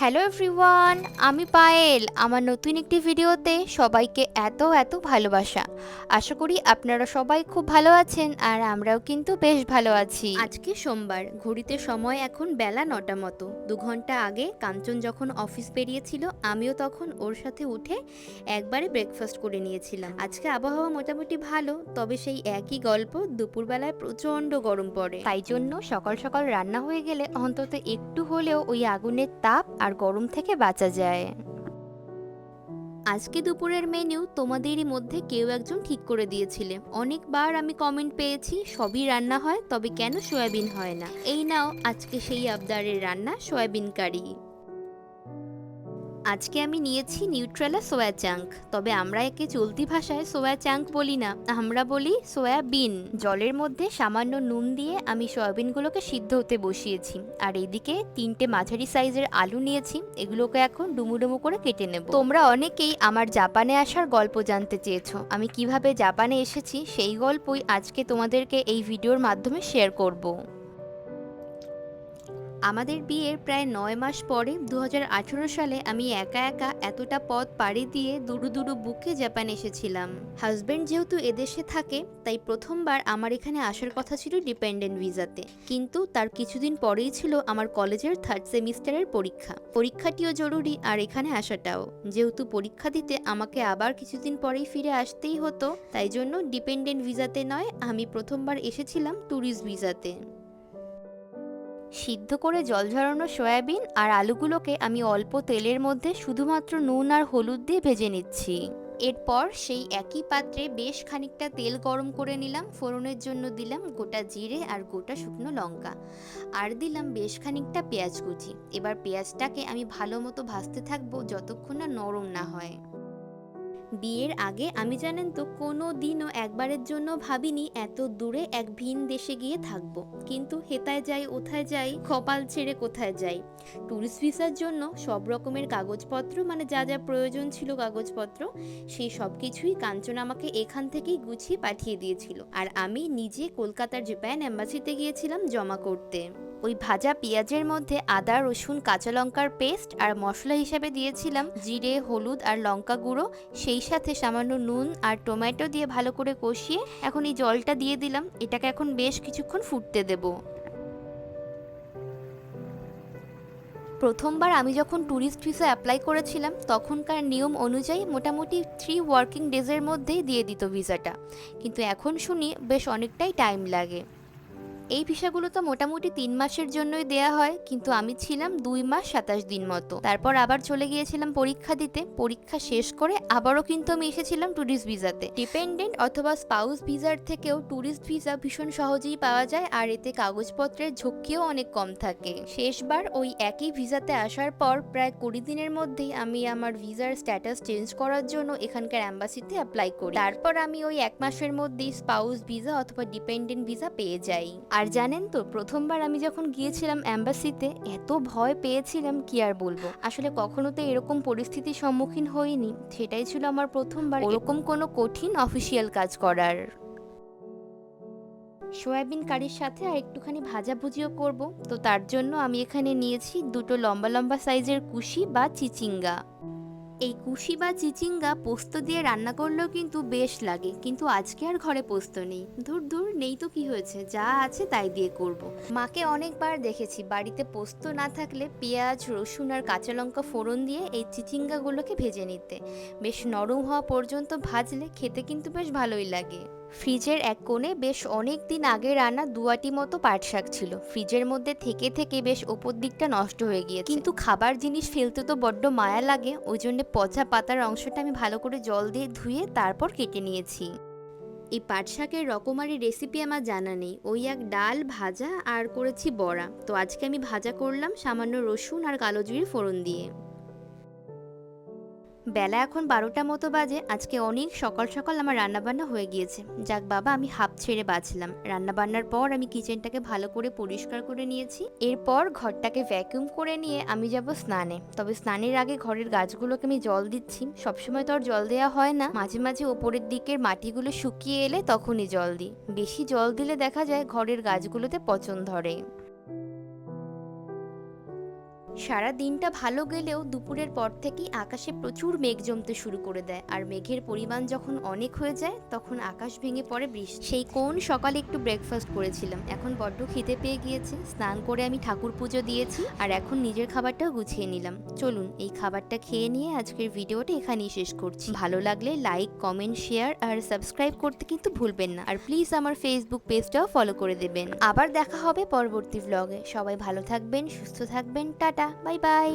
Hello everyone আমি পায়েল। আমার নতুন একটি ভিডিওতে সবাইকে এত এত ভালোবাসা। আশা করি আপনারা সবাই খুব ভালো আছেন আর আমরাও কিন্তু বেশ ভালো আছি। আজকে সোমবার ঘড়িতে সময় এখন বেলা নটা মতো। দু ঘণ্টা আগে কাঞ্চন যখন অফিস বেরিয়েছিল আমিও তখন ওর সাথে উঠে একবারে ব্রেকফাস্ট করে নিয়েছিলাম। আজকে আবহাওয়া মোটামুটি ভালো তবে সেই একই গল্প দুপুরবেলায় প্রচণ্ড গরম পড়ে। তাই জন্য সকাল সকাল রান্না হয়ে গেলে অন্তত একটু হলেও ওই আগুনের তাপ আর গরম থেকে বাঁচা যায়। আজকে দুপুরের মেনু তোমাদেরই মধ্যে কেউ একজন ঠিক করে দিয়েছিলে। অনেকবার আমি কমেন্ট পেয়েছি, সবই রান্না হয়, তবে কেন সয়াবিন হয় না? এই নাও আজকে সেই আবদারের রান্না, সয়াবিন কারি। আজকে আমি নিয়েছি নিউট্রেলা সোয়া চাঙ্ক, তবে আমরা একে চলতি ভাষায় সোয়া চাঙ্ক বলি না। আমরা বলি সোয়াবিন জলের মধ্যে সামান্য নুন দিয়ে আমি সয়াবিনগুলোকে সিদ্ধ হতে বসিয়েছি। আর এইদিকে তিনটে মাঝারি সাইজের আলু নিয়েছি, এগুলোকে এখন ডুমুডুমু করে কেটে নেব। তোমরা অনেকেই আমার জাপানে আসার গল্প জানতে চেয়েছো। আমি কীভাবে জাপানে এসেছি সেই গল্পই আজকে তোমাদেরকে এই ভিডিওর মাধ্যমে শেয়ার করব। আমাদের বিয়ের প্রায় নয় মাস পরে দু হাজার আঠেরো সালে আমি একা একা এতটা পথ পাড়ি দিয়ে দুরু দুরু বুকে জাপান এসেছিলাম। হাজব্যান্ড যেহেতু এদেশে থাকে, তাই প্রথমবার আমার এখানে আসার কথা ছিল ডিপেন্ডেন্ট ভিসাতে। কিন্তু তার কিছুদিন পরেই ছিল আমার কলেজের থার্ড সেমিস্টারের পরীক্ষা। পরীক্ষাটিও জরুরি আর এখানে আসাটাও। যেহেতু পরীক্ষা দিতে আমাকে আবার কিছুদিন পরেই ফিরে আসতেই হতো, তাই জন্য ডিপেন্ডেন্ট ভিসাতে নয়, আমি প্রথমবার এসেছিলাম ট্যুরিস্ট ভিসাতে। সিদ্ধ করে জল ঝরানো সয়াবিন আর আলুগুলোকে আমি অল্প তেলের মধ্যে শুধুমাত্র নুন আর হলুদ দিয়ে ভেজে নিচ্ছি। এরপর সেই একই পাত্রে বেশ খানিকটা তেল গরম করে নিলাম, ফোড়নের জন্য দিলাম গোটা জিরে আর গোটা শুকনো লঙ্কা। আর দিলাম বেশ খানিকটা পেঁয়াজ কুচি। এবার পেঁয়াজটাকে আমি ভালো মতো ভাজতে থাকব যতক্ষণ না নরম না হয়। বিয়ের আগে আমি জানেন তো, কোনো দিনও একবারের জন্য ভাবিনি এত দূরে এক ভিন দেশে গিয়ে থাকব। কিন্তু হেতায় যাই, ওথায় যাই, কপাল ছেড়ে কোথায় যাই? ট্যুরিস্ট ভিসার জন্য সব রকমের কাগজপত্র মানে যা যা প্রয়োজন ছিল কাগজপত্র সেই সব কিছুই কাঞ্চন আমাকে এখান থেকেই গুছিয়ে পাঠিয়ে দিয়েছিল। আর আমি নিজে কলকাতার জাপান অ্যাম্বাসিতে গিয়েছিলাম জমা করতে। ওই ভাজা পেঁয়াজের মধ্যে আদা, রসুন, কাঁচা লঙ্কার পেস্ট আর মশলা হিসেবে দিয়েছিলাম জিরে, হলুদ আর লঙ্কা গুঁড়ো। সেই সাথে সামান্য নুন আর টমেটো দিয়ে ভালো করে কষিয়ে এখন এই জলটা দিয়ে দিলাম। এটাকে এখন বেশ কিছুক্ষণ ফুটতে দেবো। প্রথমবার আমি যখন ট্যুরিস্ট ভিসা অ্যাপ্লাই করেছিলাম, তখনকার নিয়ম অনুযায়ী মোটামুটি থ্রি ওয়ার্কিং ডেজের মধ্যেই দিয়ে দিত ভিসাটা। কিন্তু এখন শুনি বেশ অনেকটাই টাইম লাগে। এই ভিসাগুলো তো মোটামুটি তিন মাসের জন্যই দেয়া হয়, কিন্তু আমি ছিলাম দুই মাস সাতাশ দিন মতো। তারপর আবার চলে গিয়েছিলাম পরীক্ষা দিতে। পরীক্ষা শেষ করে আবারও কিন্তু আমি এসেছিলাম ট্যুরিস্ট ভিসাতে। ডিপেন্ডেন্ট অথবা স্পাউস ভিসার থেকেও ট্যুরিস্ট ভিসা ভীষণ সহজেই পাওয়া যায়, আর এতে কাগজপত্রের ঝক্কিও অনেক কম থাকে। শেষবার ওই একই ভিসাতে আসার পর প্রায় কুড়ি দিনের মধ্যেই আমি আমার ভিসার স্ট্যাটাস চেঞ্জ করার জন্য এখানকার অ্যাম্বাসিতে অ্যাপ্লাই করি। তারপর আমি ওই এক মাসের মধ্যেই স্পাউস ভিসা অথবা ডিপেন্ডেন্ট ভিসা পেয়ে যাই। আর জানেন তো, প্রথমবার আমি যখন গিয়েছিলাম অ্যাম্বাসিতে এত ভয় পেয়েছিলাম কি আর বলব। আসলে কখনো তো এরকম পরিস্থিতির সম্মুখীন হইনি, সেটাই ছিল আমার প্রথমবার এরকম কোনো কঠিন অফিসিয়াল কাজ করার। সয়াবিন কারির সাথে আর একটুখানি ভাজাভুজিও করব, তো তার জন্য আমি এখানে নিয়েছি দুটো লম্বা লম্বা সাইজের কুশি বা চিচিঙ্গা। এই কুশি বা চিচিঙ্গা পোস্ত দিয়ে রান্না করলেও কিন্তু বেশ লাগে, কিন্তু আজকে আর ঘরে পোস্ত নেই। ধুর ধুর, নেই তো কি হয়েছে? যা আছে তাই দিয়ে করব। মাকে অনেকবার দেখেছি, বাড়িতে পোস্ত না থাকলে পেঁয়াজ, রসুন আর কাঁচা লঙ্কা ফোড়ন দিয়ে এই চিচিঙ্গাগুলোকে ভেজে নিতে। বেশ নরম হওয়া পর্যন্ত ভাজলে খেতে কিন্তু বেশ ভালোই লাগে। ফ্রিজের এক কোণে বেশ অনেক দিন আগে রান্না দুয়াটি মতো পাট শাক ছিল। ফ্রিজের মধ্যে থেকে থেকে বেশ ওপর দিকটা নষ্ট হয়ে গিয়েছে। কিন্তু খাবার জিনিস ফেলতে তো বড্ড মায়া লাগে, ওই জন্য পচা পাতার অংশটা আমি ভালো করে জল দিয়ে ধুয়ে তারপর কেটে নিয়েছি। এই পাট শাকের রকমারি রেসিপি আমার জানা নেই। ওই এক ডাল ভাজা আর করেছি বড়া। তো আজকে আমি ভাজা করলাম সামান্য রসুন আর কালো জিরে ফোড়ন দিয়ে। বেলা এখন বারোটা মতো বাজে, আজকে অনেক সকাল সকাল আমার রান্নাবান্না হয়ে গিয়েছে। যাক বাবা, আমি হাফ ছেড়ে বাঁচলাম। রান্নাবান্নার পর আমি কিচেনটাকে ভালো করে পরিষ্কার করে নিয়েছি। এরপর ঘরটাকে ভ্যাকুম করে নিয়ে আমি যাব স্নানে। তবে স্নানের আগে ঘরের গাছগুলোকে আমি জল দিচ্ছি। সবসময় তো আর জল দেওয়া হয় না। মাঝে মাঝে ওপরের দিকের মাটিগুলো শুকিয়ে এলে তখনই জল দিই। বেশি জল দিলে দেখা যায় ঘরের গাছগুলোতে পচন ধরে। সারা দিনটা ভালো গেলেও দুপুরের পর থেকেই আকাশে প্রচুর মেঘ জমতে শুরু করে দেয়। আর মেঘের পরিমাণ যখন অনেক হয়ে যায়, তখন আকাশ ভেঙে পড়ে বৃষ্টি। সেই কোন সকালে একটু ব্রেকফাস্ট করেছিলাম। এখন বড্ড খিদে পেয়ে গিয়েছে। স্নান করে আমি ঠাকুর পুজো দিয়েছি আর এখন নিজের খাবারটাও গুছিয়ে নিলাম। চলুন, এই খাবারটা খেয়ে নিয়ে আজকের ভিডিওটা এখানেই শেষ করছি। ভালো লাগলে লাইক কমেন্ট শেয়ার আর সাবস্ক্রাইব করতে কিন্তু ভুলবেন না। আর প্লিজ আমার ফেসবুক পেজটাও ফলো করে দেবেন। আবার দেখা হবে পরবর্তী ভ্লগে সবাই ভালো থাকবেন, সুস্থ থাকবেন, টাটা। കേട്ടാ ബൈ ബൈ.